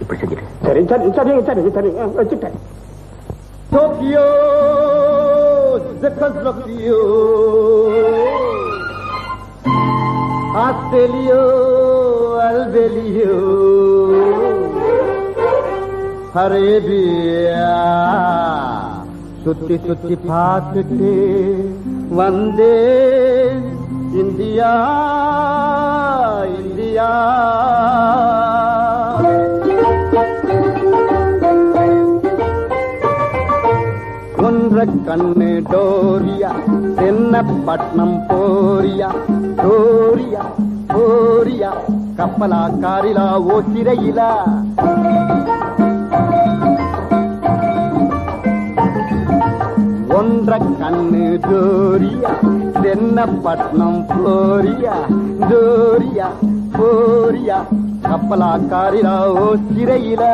இப்படி செஞ்சிரு சரி சரி சரி சரி சரி ஆ, வச்சுட்டேன் Tokyo, Czechoslovakia, Australia, Albania, Arabia சுத்தி சுத்தி பார்த்துட்டு வந்தேன் இந்தியா இந்தியா கண்ணு டோரியா தென்னப்பட்டினம் போரியா டோரியா போரியா கப்பலா காரிலா ஓ சிறையிலா. ஒன்ற கண்ணு டோரியா தென்னப்பட்டினம் போரியா டோரியா போரியா கப்பலா காரிலா ஓ சிறையிலா.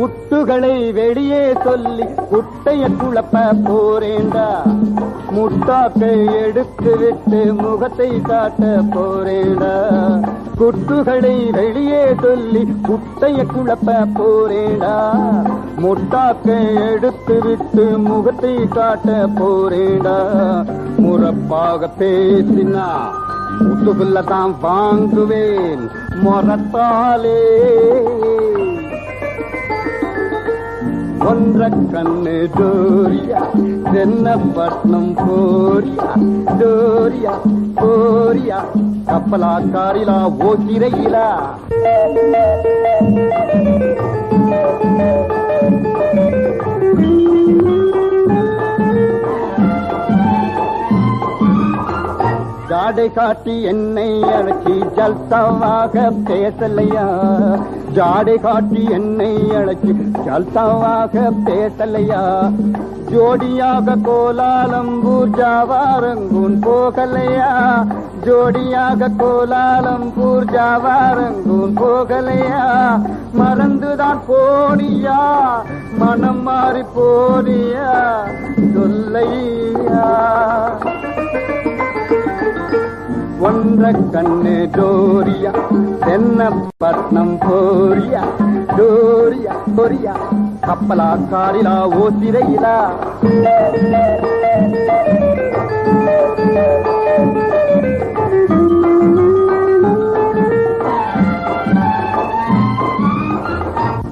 குட்டுகளை வெளியே சொல்லி குட்டைய குழப்ப போறேண்டா முட்டாக்கை எடுத்து விட்டு முகத்தை காட்ட போறேண்டா குட்டுகளை வெளியே சொல்லி குட்டைய குழப்ப போறேண்டா முட்டாக்கை எடுத்து விட்டு முகத்தை காட்ட போறேண்டா முறப்பாக பேசினா முதுகுள்ள தான் வாங்குவேன். மொரத்தாலே ஒன்ற கண்ணு டோரியா. தென்னப்பட்டினம் போரியா டோரியா போரியா. கப்பலா காரிலா ஓ ஜாடை காட்டி என்னை அழைச்சி ஜல்சாவாக பேசலையா? ஜாடை காட்டி என்னை அழைச்சி ஜல்சாவாக பேசலையா? ஜோடியாக கோலாலம்பூர் ஜாவாரங்கூன் போகலையா? ஜோடியாக கோலாலம்பூர் ஜாவாரங்கூன் போகலையா? மறந்துதான் போனியா? மனம் மாறி போனியா? ஒன்ற கண்ணு டோரியா தென்னப்பட்டினம் போரியா டோரியா பொரியா கப்பலா காரிலா ஓ சிறையிலா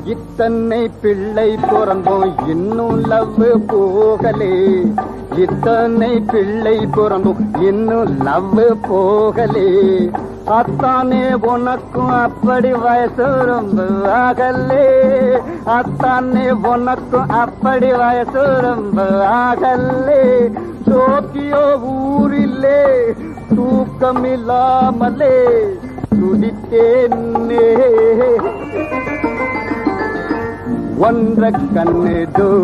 இத்தனை பிள்ளை பிறந்தோம் இன்னும் லவ் போகலே. இத்தனை பிள்ளை பிறந்தும் இன்னும் லவ் போகலே. அத்தானே உனக்கும் அப்படி வயசு ரொம்ப ஆகலே. அத்தானே உனக்கும் அப்படி வயசு ரொம்ப ஆகலே. டோக்கியோ ஊரிலே தூக்கமில்லாமலே துடித்தேன்னே. ஒன்ற கண்ணு